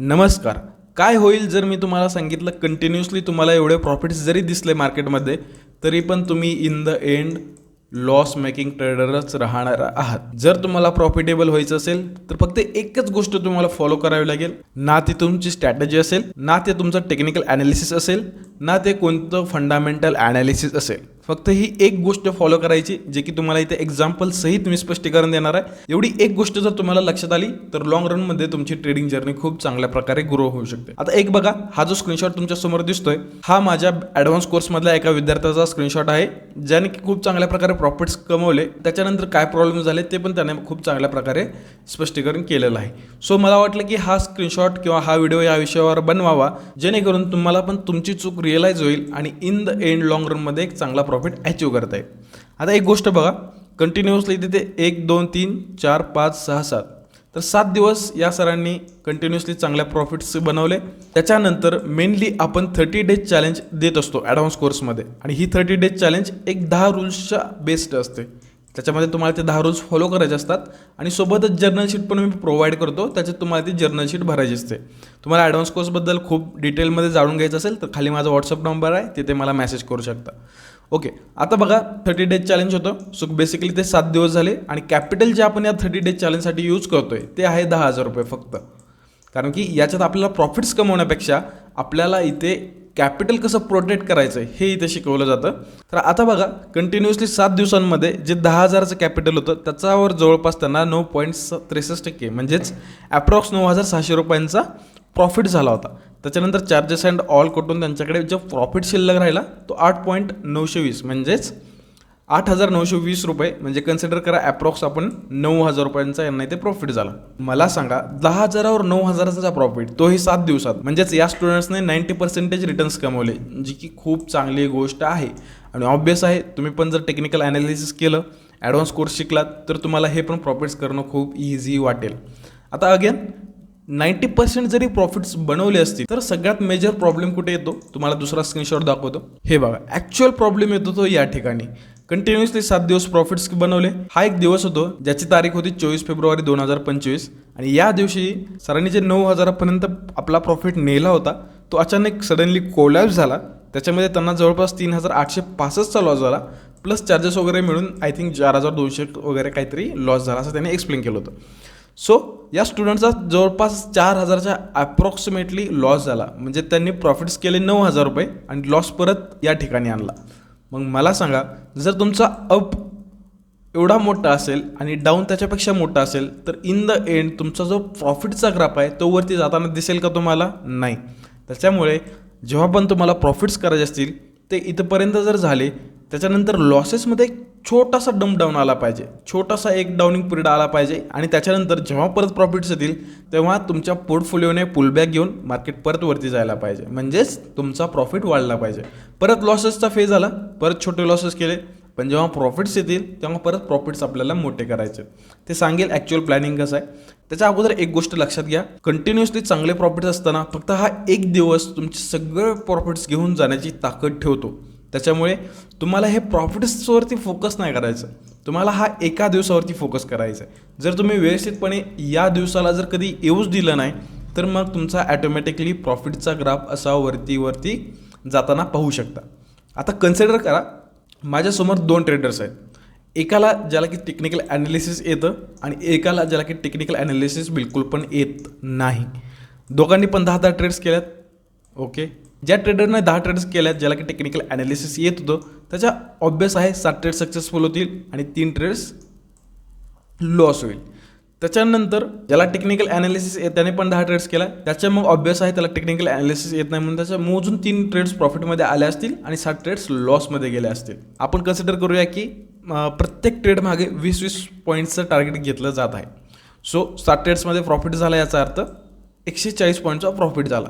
नमस्कार. काय होईल जर मी तुम्हाला सांगितलं कंटिन्युअसली तुम्हाला एवढे प्रॉफिट्स जरी दिसले मार्केटमध्ये तरी पण तुम्ही in the end loss making ट्रेडरच राहणार आहात. जर तुम्हाला प्रॉफिटेबल व्हायचं असेल तर फक्त एकच गोष्ट तुम्हाला फॉलो करावी लागेल. ना ती तुमची स्ट्रॅटेजी असेल ना ते तुमचं टेक्निकल ॲनालिसिस असेल ना ते कोणतं फंडामेंटल ॲनालिसिस असेल. फक्त ही एक गोष्ट फॉलो करायची जे की तुम्हाला इथे एक्झाम्पल सहित मी स्पष्टीकरण देणार आहे. एवढी एक गोष्ट जर तुम्हाला लक्षात आली तर लॉंग रनमध्ये तुमची ट्रेडिंग जर्नी खूप चांगल्या प्रकारे ग्रो होऊ शकते. आता एक बघा हा जो स्क्रीनशॉट तुमच्यासमोर दिसतोय हा माझ्या ॲडव्हान्स कोर्समधल्या एका विद्यार्थ्याचा स्क्रीनशॉट आहे ज्याने की खूप चांगल्या प्रकारे प्रॉफिट्स कमवले. त्याच्यानंतर काय प्रॉब्लेम झाले ते पण त्याने खूप चांगल्या प्रकारे स्पष्टीकरण केलेलं आहे. सो मला वाटलं की हा स्क्रीनशॉट किंवा हा व्हिडिओ या विषयावर बनवावा जेणेकरून तुम्हाला पण तुमची चूक रिअलाईज होईल आणि इन द एंड लॉंग रनमध्ये एक चांगला प्रॉफिट अचीव करता येईल आता एक गोष्ट बघा कंटिन्युअसली तिथे एक दोन तीन चार पाच सहा सात. तर सात दिवस या सरांनी कंटिन्युअसली चांगल्या प्रॉफिट्स बनवले. त्याच्यानंतर मेनली आपण थर्टी डेज चॅलेंज देत असतो ॲडव्हान्स कोर्समध्ये आणि ही थर्टी डेज चॅलेंज एक दहा रूल्सच्या बेस्ड असते. त्याच्यामध्ये तुम्हाला ते दहा रूल्स फॉलो करायचे असतात. आणि सोबतच जर्नलशीट पण मी प्रोव्हाइड करतो. त्याच्यात तुम्हाला ती जर्नलशीट भरायची असते. तुम्हाला ॲडव्हान्स कोर्सबद्दल खूप डिटेलमध्ये जाणून घ्यायचं असेल तर खाली माझा व्हॉट्सअप नंबर आहे. तिथे मला मेसेज करू शकता. ओके आता बघा थर्टी डेज चॅलेंज होतं. सो बेसिकली ते सात दिवस झाले आणि कॅपिटल जे आपण या थर्टी डेज चॅलेंजसाठी यूज करतो आहे ते आहे दहा हजार रुपये फक्त. कारण की याच्यात आपल्याला प्रॉफिट्स कमवण्यापेक्षा आपल्याला इथे कॅपिटल कसं प्रोटेक्ट करायचं हे इथे शिकवलं जातं. तर आता बघा कंटिन्युअसली सात दिवसांमध्ये जे दहा हजाराचं कॅपिटल होतं त्याच्यावर जवळपास त्यांना नऊ पॉईंट स त्रेसष्ट टक्के म्हणजेच ॲप्रॉक्स नऊ हजार सहाशे रुपयांचा प्रॉफिट झाला होता. त्याच्यानंतर चार्जेस अँड ऑल कटून त्यांच्याकडे जो प्रॉफिट शिल्लक राहिला तो आठ पॉईंट नऊशे वीस म्हणजेच आठ हजार नऊशे वीस रुपये. म्हणजे कन्सिडर करा ॲप्रॉक्स आपण नऊ हजार रुपयांचा यांना इथे प्रॉफिट झाला. मला सांगा दहा हजारावर नऊ हजाराचा प्रॉफिट तोही सात दिवसात. म्हणजेच या स्टुडंट्सने नाईन्टी पर्सेंटेज रिटर्न्स कमवले जी की खूप चांगली गोष्ट आहे. आणि ऑब्वियस आहे तुम्ही पण जर टेक्निकल ॲनालिसिस केलं ॲडव्हान्स कोर्स शिकलात तर तुम्हाला हे पण प्रॉफिट्स करणं खूप इझी वाटेल. आता अगेन नाईन्टी पर्सेंट जरी प्रॉफिट्स बनवले असतील तर सगळ्यात मेजर प्रॉब्लेम कुठे येतो? तुम्हाला दुसरा स्क्रीनशॉट दाखवतो. हे बघा ॲक्च्युअल प्रॉब्लेम येतो तो या ठिकाणी. कंटिन्युअसली सात दिवस प्रॉफिट्स बनवले. हा एक दिवस होतो ज्याची तारीख होती चोवीस फेब्रुवारी दोन हजार पंचवीस. आणि या दिवशी सरांनी जे नऊ हजारापर्यंत आपला प्रॉफिट नेला होता तो अचानक सडनली कोलॅप्स झाला. त्याच्यामध्ये त्यांना जवळपास तीन हजार आठशे पासष्टचा लॉस झाला. प्लस चार्जेस वगैरे मिळून आय थिंक चार हजार दोनशे वगैरे काहीतरी लॉस झाला असं त्यांनी एक्सप्लेन केलं होतं. सो या स्टुडंटचा जवळपास चार हजारच्या अप्रॉक्सिमेटली लॉस झाला. म्हणजे त्यांनी प्रॉफिट्स केले नऊ हजार रुपये आणि लॉस परत या ठिकाणी आणला. मग मला सांगा जर तुमचा अप एवढा मोठा असेल आणि डाऊन त्याच्यापेक्षा मोठा असेल तर इन द एंड तुमचा जो प्रॉफिटचा ग्राफ आहे तो वरती जाताना दिसेल का तुम्हाला? नाही. त्याच्यामुळे जेव्हा पण तुम्हाला प्रॉफिट्स करायचे असतील ते इथंपर्यंत जर झाले त्याच्यानंतर लॉसेसमध्ये छोटासा डम डाऊन आला पाहिजे. छोटासा एक डाऊनिंग पिरियड आला पाहिजे. आणि त्याच्यानंतर जेव्हा परत प्रॉफिट्स येतील तेव्हा तुमच्या पोर्टफोलिओने पुलबॅक घेऊन मार्केट परत वरती जायला पाहिजे. म्हणजेच तुमचा प्रॉफिट वाढला पाहिजे. परत लॉसेसचा फेज आला. परत छोटे लॉसेस केले. पण जेव्हा प्रॉफिट्स येतील तेव्हा परत प्रॉफिट्स आपल्याला मोठे करायचे. ते सांगेल ॲक्च्युअल प्लॅनिंग कसं आहे. त्याच्या अगोदर एक गोष्ट लक्षात घ्या. कंटिन्युअसली चांगले प्रॉफिट्स असताना फक्त हा एक दिवस तुमचे सगळे प्रॉफिट्स घेऊन जाण्याची ताकद ठेवतो. त्याच्यामुळे तुम्हाला हे प्रॉफिट्सवरती फोकस नाही करायचं. तुम्हाला हा एका दिवसावरती फोकस करायचा आहे जर तुम्ही व्यवस्थितपणे या दिवसाला जर कधी येऊच दिलं नाही तर मग तुमचा ॲटोमॅटिकली प्रॉफिटचा ग्राफ असा वरती वरती जाताना पाहू शकता. आता कन्सिडर करा माझ्यासमोर दोन ट्रेडर्स आहेत. एकाला ज्याला की टेक्निकल ॲनालिसिस येतं आणि एकाला ज्याला की टेक्निकल ॲनालिसिस बिलकुल पण येत नाही. दोघांनी पण दहा दहा ट्रेड्स केल्यात. ओके ज्या ट्रेडरने दहा ट्रेड्स केल्यात ज्याला की टेक्निकल ॲनालिसिस येत होतं त्याच्या ऑब्वियस आहे सात ट्रेड सक्सेसफुल होतील आणि तीन ट्रेड्स लॉस होईल. त्याच्यानंतर ज्याला टेक्निकल ॲनालिसिस येत त्याने पण दहा ट्रेड्स केला त्याच्या मग ऑब्वियस आहे त्याला टेक्निकल ॲनालिसिस येत नाही म्हणून त्याच्या मोजून तीन ट्रेड्स प्रॉफिटमध्ये आले असतील आणि सात ट्रेड्स लॉसमध्ये गेले असतील. आपण कन्सिडर करूया की प्रत्येक ट्रेड मागे वीस वीस पॉईंट्सचं टार्गेट घेतलं जात आहे. सो सात ट्रेड्समध्ये प्रॉफिट झाला याचा अर्थ एकशे चाळीस पॉईंटचा प्रॉफिट झाला.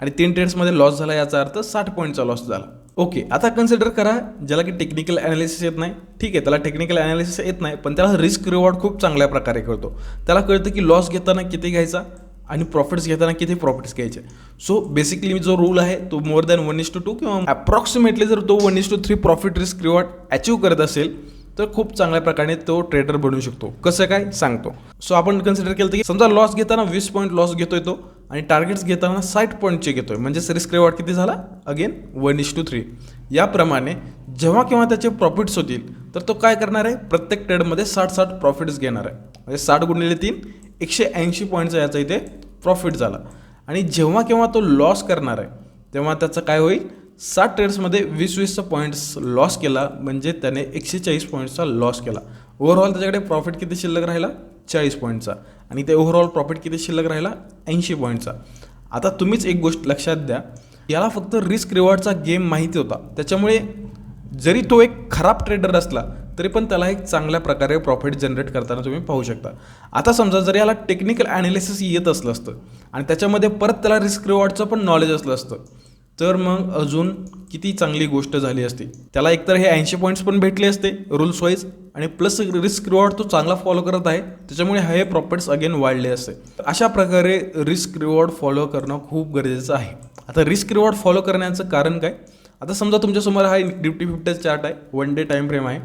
आणि तीन ट्रेड्समध्ये लॉस झाला याचा अर्थ साठ पॉईंटचा लॉस झाला. ओके आता कन्सिडर करा ज्याला की टेक्निकल ॲनालिसिस येत नाही ठीक आहे त्याला टेक्निकल ॲनालिसिस येत नाही पण त्याला रिस्क रिवॉर्ड खूप चांगल्या प्रकारे कळतो. त्याला कळतं की लॉस घेताना किती घ्यायचा आणि प्रॉफिट्स घेताना किती प्रॉफिट्स घ्यायचे. सो बेसिकली जो रूल आहे तो more than one is to two किंवा अप्रॉक्सिमेटली जर तो one is to three profit risk reward achieve करत असेल तर खूप चांगल्या प्रकारे तो ट्रेडर बनू शकतो. कसं काय? सांगतो. सो आपण कन्सिडर केलं की समजा लॉस घेताना वीस पॉईंट लॉस घेतोय तो आणि टार्गेट्स घेताना साठ पॉईंटचे घेतोय. म्हणजेच रिस्क रेवॉर्ड किती झाला? Again one is to three याप्रमाणे जेव्हा केव्हा त्याचे प्रॉफिट्स होतील तर तो काय करणार आहे? प्रत्येक ट्रेडमध्ये साठ साठ प्रॉफिट्स घेणार आहे. म्हणजे साठ गुणिले तीन एकशे ऐंशी पॉईंटचा याचा इथे प्रॉफिट झाला. आणि जेव्हा केव्हा तो लॉस करणार आहे तेव्हा त्याचं काय होईल? सात ट्रेड्समध्ये वीस वीसचा पॉईंट्स लॉस केला म्हणजे त्याने एकशे चाळीस पॉईंट्सचा लॉस केला. ओव्हरऑल त्याच्याकडे प्रॉफिट किती शिल्लक राहिला? चाळीस पॉईंटचा आणि ते ओव्हरऑल प्रॉफिट किती शिल्लक राहिला? ऐंशी पॉईंटचा आता तुम्हीच एक गोष्ट लक्षात द्या. याला फक्त रिस्क रिवॉर्डचा गेम माहिती होता. त्याच्यामुळे जरी तो एक खराब ट्रेडर असला तरी पण त्याला एक चांगल्या प्रकारे प्रॉफिट जनरेट करताना तुम्ही पाहू शकता. आता समजा जर याला टेक्निकल ॲनालिसिस येत असलं असतं आणि त्याच्यामध्ये परत त्याला रिस्क रिवॉर्डचं पण नॉलेज असलं असतं तर मग अजून किती चांगली गोष्ट झाली असती. त्याला एकतर हे ऐंशी पॉईंट्स पण भेटले असते रुल्स वाईज आणि प्लस रिस्क रिवॉर्ड तो चांगला फॉलो करत आहे. त्याच्यामुळे हे प्रॉफिट्स अगेन वाढले असते. अशा प्रकारे रिस्क रिवॉर्ड फॉलो करणं खूप गरजेचं आहे. आता रिस्क रिवॉर्ड फॉलो करण्याचं कारण काय? आता समजा तुमच्यासमोर हा निफ्टी फिफ्टी चार्ट आहे वन डे टाईम फ्रेम आहे.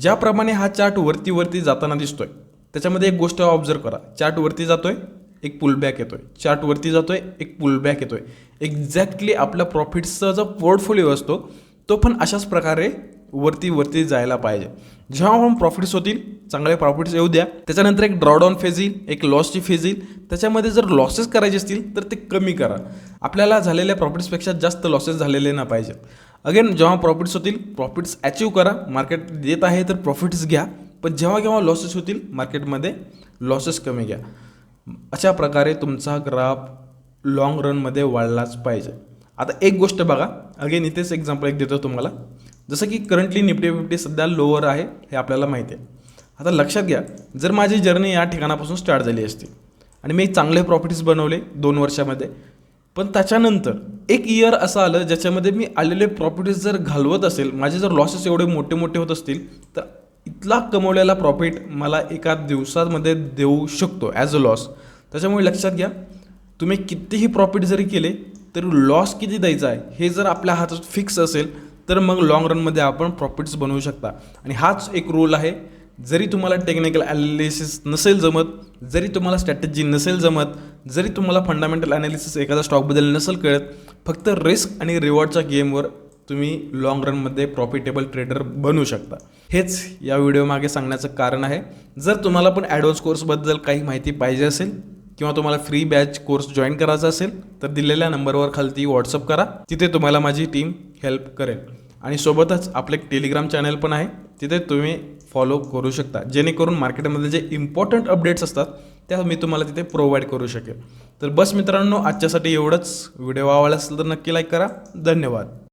ज्याप्रमाणे हा चार्ट वरती वरती जाताना दिसतोय त्याच्यामध्ये एक गोष्ट ऑब्झर्व करा. चार्ट वरती जातोय एक पुलबॅक येतो येतोय. चार्टवरती जातो जातोय एक पुलबॅक येतो येतोय. एक्झॅक्टली आपल्या प्रॉफिट्सचा जो पोर्टफोलिओ असतो तो पण अशाच प्रकारे वरती वरती जायला पाहिजे. जेव्हा पण प्रॉफिट्स होतील चांगले प्रॉफिट्स येऊ द्या. त्याच्यानंतर एक ड्रॉडाऊन फेज येईल एक लॉसची फेज येईल. त्याच्यामध्ये जर लॉसेस करायचे असतील तर ते कमी करा. आपल्याला झालेल्या प्रॉफिट्सपेक्षा जास्त लॉसेस झालेले ना पाहिजेत. अगेन जेव्हा प्रॉफिट्स होतील प्रॉफिट्स अचीव करा. मार्केट देत आहे तर प्रॉफिट्स घ्या. पण जेव्हा केव्हा लॉसेस होतील मार्केटमध्ये लॉसेस कमी घ्या. अशा प्रकारे तुमचा ग्राफ लाँग रनमध्ये वाढलाच पाहिजे. आता एक गोष्ट बघा. अगेन इथेच एक्झाम्पल एक देतो तुम्हाला. जसं की करंटली निफ्टी फिफ्टी सध्या लोअर आहे हे आपल्याला माहिती आहे. आता लक्षात घ्या जर माझी जर्नी या ठिकाणापासून स्टार्ट झाली असती आणि मी चांगले प्रॉफिट्स बनवले दोन वर्षामध्ये पण त्याच्यानंतर एक इयर असं आलं ज्याच्यामध्ये मी आलेले प्रॉपर्टीज जर घालवत असेल माझे जर लॉसेस एवढे मोठे मोठे होत असतील तर इथला कमवलेला प्रॉफिट मला एका दिवसामध्ये देऊ शकतो ॲज अ लॉस त्याच्यामुळे लक्षात घ्या तुम्ही कितीही प्रॉफिट जरी केले तरी लॉस किती द्यायचा आहे हे जर आपल्या हातात फिक्स असेल तर मग लाँग रनमध्ये आपण प्रॉफिट्स बनवू शकता. आणि हाच एक रूल आहे जरी तुम्हाला टेक्निकल ॲनालिसिस नसेल जमत जरी तुम्हाला स्ट्रॅटेजी नसेल जमत जरी तुम्हाला फंडामेंटल ॲनालिसिस एखाद्या स्टॉकबद्दल नसेल कळत फक्त रिस्क आणि रिवॉर्डच्या गेमवर तुम्ही लाँग रनमध्ये प्रॉफिटेबल ट्रेडर बनू शकता. हेच या व्हिडिओमागे सांगण्याचं कारण आहे. जर तुम्हाला पण ॲडव्हान्स कोर्सबद्दल काही माहिती पाहिजे असेल किंवा तुम्हाला फ्री बॅच कोर्स जॉईन करायचा असेल तर दिलेल्या नंबरवर खालती व्हॉट्सअप करा. तिथे तुम्हाला माझी टीम हेल्प करेल. आणि सोबतच आपलं एक टेलिग्राम चॅनल पण आहे. तिथे तुम्ही फॉलो करू शकता. जेणेकरून मार्केटमध्ये जे इम्पॉर्टंट अपडेट्स असतात त्या मी तुम्हाला तिथे प्रोव्हाइड करू शकेल. तर बस मित्रांनो आजच्यासाठी एवढंच. व्हिडिओ आवडला असेल तर नक्की लाईक करा. धन्यवाद.